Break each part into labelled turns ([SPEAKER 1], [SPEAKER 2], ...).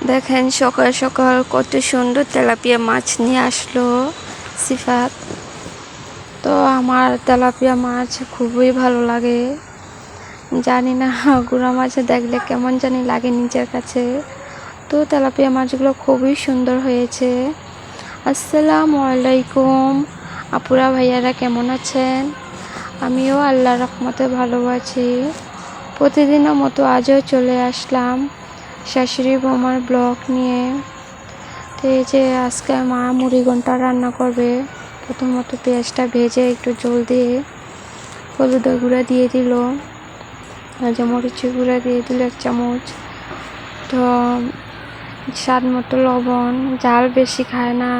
[SPEAKER 1] দেখেন, সকাল সকাল কত সুন্দর তেলাপিয়া মাছ নিয়ে আসলো সিফাত। তো আমার তেলাপিয়া মাছ খুবই ভালো লাগে। জানি না, গুঁড়া মাছ দেখলে কেমন জানি লাগে নিজের কাছে। তো তেলাপিয়া মাছগুলো খুবই সুন্দর হয়েছে। আসসালামু আলাইকুম। আপুরা ভাইয়ারা কেমন আছেন? আমিও আল্লাহ রহমতে ভালো আছি। প্রতিদিনের মতো আজও চলে আসলাম। শাশুড়ি বৌমার ব্লগ নিয়ে। তো এই যে আজকে মা মুড়ি ঘণ্টা রান্না করবে, প্রথমত পেঁয়াজটা ভেজে একটু জল দিয়ে হলুদের গুঁড়া দিয়ে দিল যে মরিচের গুঁড়া দিয়ে দিল এক চামচ। তো স্বাদ মতো লবণ জাল বেশি খায় না,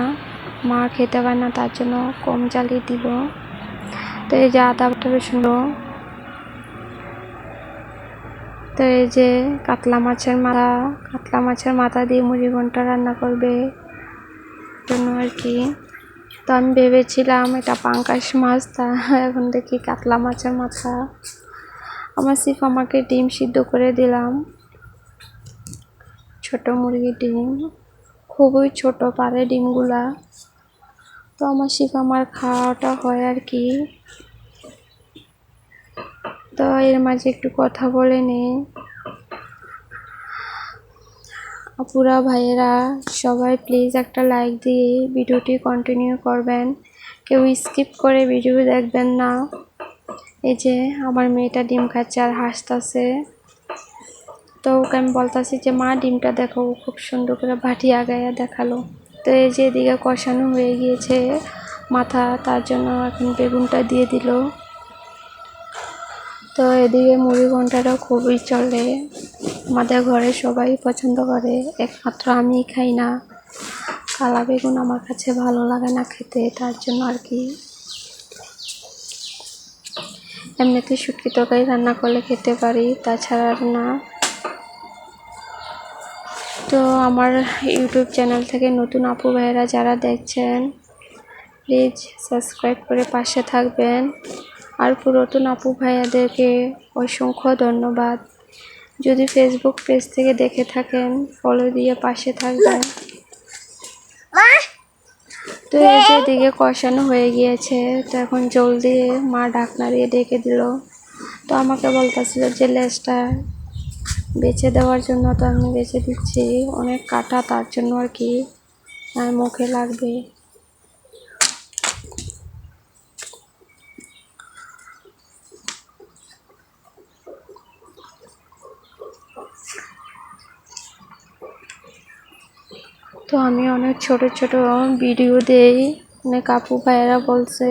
[SPEAKER 1] মা খেতে পারে না, তার জন্য কম জালই দিল। তো এই যে আদা বাটা রসুন তো এই যে কাতলা মাছের মাথা, কাতলা মাছের মাথা দিয়ে মুড়ি ঘণ্টা রান্না করবে জন্য আর কি। তো আমি ভেবেছিলাম এটা পাঙ্কাশ মাছ, তা এখন দেখি কাতলা মাছের মাথা। আমার সিফ আমাকে ডিম সিদ্ধ করে দিলাম। ছোট মুরগির ডিম, খুবই ছোট পারে ডিমগুলা। তো আমার শিখ আমার খাওয়াটা হয় আর কি। তো এর মাঝে একটু কথা বলে নিই। আপুরা, ভাইয়েরা, সবাই প্লিজ একটা লাইক দিয়ে ভিডিওটি কন্টিনিউ করবেন। কেউ স্কিপ করে ভিডিও দেখবেন না। এই যে আমার মেয়েটা ডিম খাচ্ছে আর হাসতেছে। তো ওকে আমি বলতেছি যে, মা, ডিমটা দেখো খুব সুন্দর করে ভাটি আগায়া দেখাল। তো এই যে এদিকে কষানো হয়ে গিয়েছে মাথা, তার জন্য এখন বেগুনটা দিয়ে দিল। তো এদিকে মুড়ি ঘন্টাটা খুবই চলে। আমাদের ঘরে সবাই পছন্দ করে। একমাত্র আমি খাই না। কালা বেগুন আমার কাছে ভালো লাগে না খেতে, তার জন্য আর কি। এমনিতে শুটকি তরকারি রান্না করলে খেতে পারি, তাছাড়া আর না। তো আমার ইউটিউব চ্যানেল থেকে নতুন আপু ভাইয়েরা যারা দেখছেন প্লিজ সাবস্ক্রাইব করে পাশে থাকবেন। আর পুরাতন আপু ভাইয়াদেরকে অসংখ্য ধন্যবাদ। যদি ফেসবুক পেজ থেকে দেখে থাকেন ফলো দিয়ে পাশে থাকবেন। তো এই দিকে কষানো হয়ে গিয়েছে, তো এখন জল দিয়ে মা ঢাকনা দিয়ে ডেকে দিল। তো আমাকে বলতেছিল যে, লেজটা বেছে দেওয়ার জন্য তো আমি বেছে দিচ্ছি, অনেক কাটা তার জন্য আর কি, আর মুখে লাগবে। তো আমি অনেক ছোট ছোট ভিডিও দেই। অনেক আপু ভাইয়েরা বলছে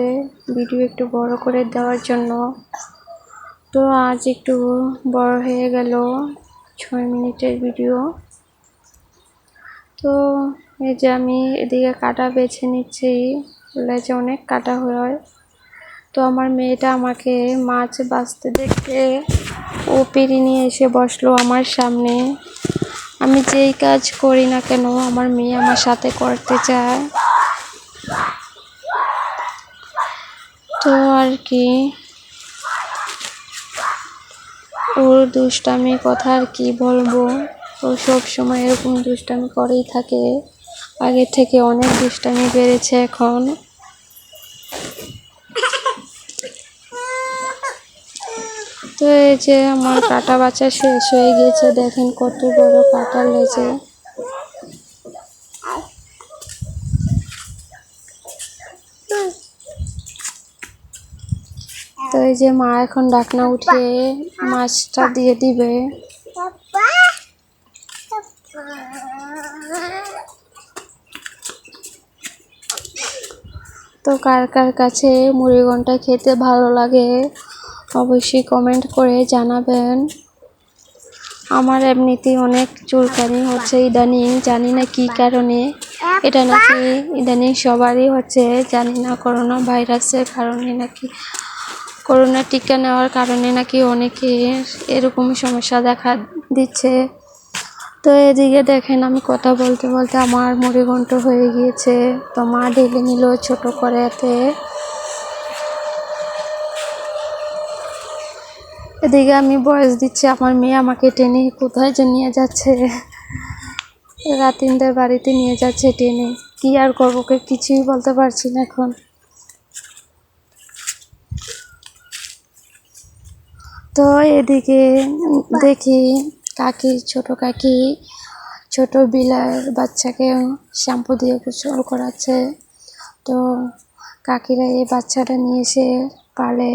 [SPEAKER 1] ভিডিও একটু বড় করে দেওয়ার জন্য। তো আজ একটু বড় হয়ে গেল ছয় মিনিটের ভিডিও। তো এই যে আমি এদিকে কাটা বেছে নিচ্ছি। লেজে অনেক কাটা হয়। তো আমার মেয়েটা আমাকে মাছ বাঁচতে দেখে ও পেরি নিয়ে এসে বসল আমার সামনে। আমি যেই কাজ করি না কেন, আমার মেয়ে আমার সাথে করতে চায়। তো আর কি। ওর দুষ্টামি কথা আর কি বলব? ও সব সময় এরকম দুষ্টামি করেই থাকে। আগে থেকে অনেক দুষ্টামি বেড়েছে এখন। তো এই যে আমার কাটা বাচ্চা শেষ হয়ে গেছে দেখেন কত বড় কাটা লেজে। তো এই যে মা এখন ডাকনা উঠিয়ে মাছটা দিয়ে দিবে। তো কার কার কাছে মুড়িঘণ্টা খেতে ভালো লাগে? অবশ্যই কমেন্ট করে জানাবেন। আমার এমনিতেই অনেক চুলকানি হচ্ছে ইদানিং, জানি না কি কারণে। এটা নাকি ইদানিং সবারই হচ্ছে, জানি না করোনা ভাইরাসের কারণে নাকি। করোনা টিকা নেওয়ার কারণে নাকি অনেকে এরকম সমস্যা দেখা দিচ্ছে। তো এদিকে দেখেন আমি কথা বলতে বলতে আমার মুড়িঘণ্ট হয়ে গিয়েছে। তো মা ঢেলে নিল ছোট করে এদিকে আমি বয়স দিচ্ছি, আমার মেয়ে আমাকে টেনে কোথায় যে নিয়ে যাচ্ছে? রাতিনদের বাড়িতে নিয়ে যাচ্ছে টেনে। কি আর করব কিছুই বলতে পারছি না এখন। তো এদিকে দেখি কাকি, ছোট কাকি, ছোট বিলার বাচ্চাকে শ্যাম্পু দিয়ে গোসল করাচ্ছে। তো কাকিরা এই বাচ্চাটা নিয়ে এসে পালে।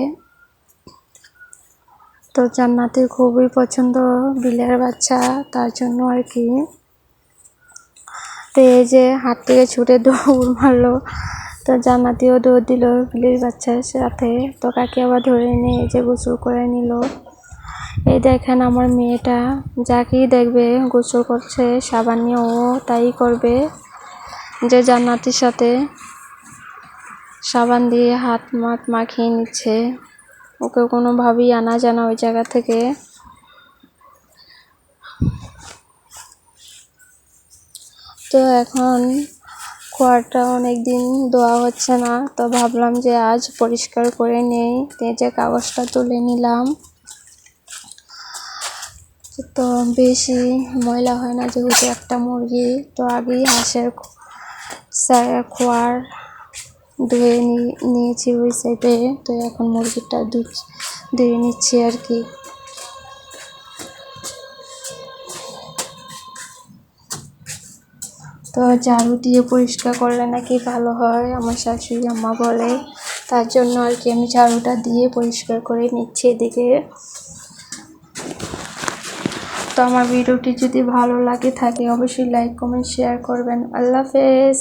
[SPEAKER 1] তো জান্নাতির খুবই পছন্দ বিলের বাচ্চা, তার জন্য আর কি। তো এই যে হাত থেকে ছুটে দৌড় মারলো, তো জান্নাতিও দৌড় দিল বিলের বাচ্চার সাথে। তো কাকে আবার ধরে নিয়ে এই যে গোসল করে নিল। এই দেখেন আমার মেয়েটা, যাকেই দেখবে গোসল করছে, সাবান নিয়ে ও তাই করবে। যে জান্নাতির সাথে সাবান দিয়ে হাত মাত মাখিয়ে নিচ্ছে। ওকে কোনোভাবেই আনা জানা ওই জায়গা থেকে। তো এখন খোয়ারটা অনেক দিন ধোয়া হচ্ছে না, তো ভাবলাম যে আজ পরিষ্কার করে নেই যে কাগজটা তুলে নিলাম। তো বেশি ময়লা হয় না যেহেতু একটা মুরগি, তো আগেই হাঁসের খোয়ার ধুয়ে নিয়েছি ওই সাইডে তো এখন মুরগিটা ধুয়ে নিচ্ছি আর কি। তো ঝাড়ু দিয়ে পরিষ্কার করলে নাকি ভালো হয়, আমার শাশুড়ি আম্মা বলে। তার জন্য আর কি আমি ঝাড়ুটা দিয়ে পরিষ্কার করে নিচ্ছি এদিকে। তো আমার ভিডিওটি যদি ভালো লাগে থাকে, অবশ্যই লাইক কমেন্ট শেয়ার করবেন। আল্লাহ হাফেজ।